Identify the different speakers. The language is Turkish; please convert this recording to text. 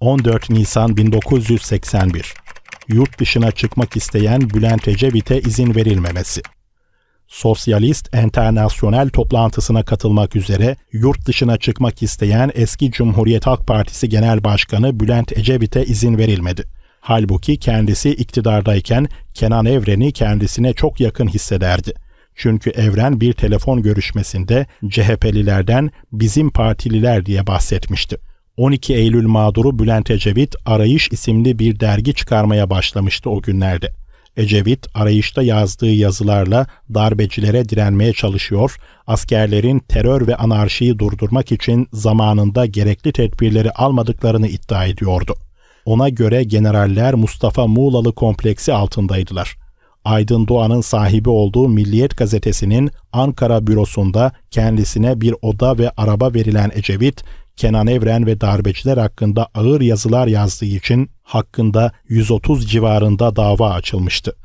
Speaker 1: 14 Nisan 1981 Yurt dışına çıkmak isteyen Bülent Ecevit'e izin verilmemesi. Sosyalist Enternasyonel toplantısına katılmak üzere yurt dışına çıkmak isteyen eski Cumhuriyet Halk Partisi Genel Başkanı Bülent Ecevit'e izin verilmedi. Halbuki kendisi iktidardayken Kenan Evren'i kendisine çok yakın hissederdi. Çünkü Evren bir telefon görüşmesinde CHP'lilerden bizim partililer diye bahsetmişti. 12 Eylül mağduru Bülent Ecevit Arayış isimli bir dergi çıkarmaya başlamıştı o günlerde. Ecevit arayışta yazdığı yazılarla darbecilere direnmeye çalışıyor, askerlerin terör ve anarşiyi durdurmak için zamanında gerekli tedbirleri almadıklarını iddia ediyordu. Ona göre generaller Mustafa Muğlalı kompleksi altındaydılar. Aydın Doğan'ın sahibi olduğu Milliyet gazetesinin Ankara bürosunda kendisine bir oda ve araba verilen Ecevit, Kenan Evren ve darbeciler hakkında ağır yazılar yazdığı için hakkında 130 civarında dava açılmıştı.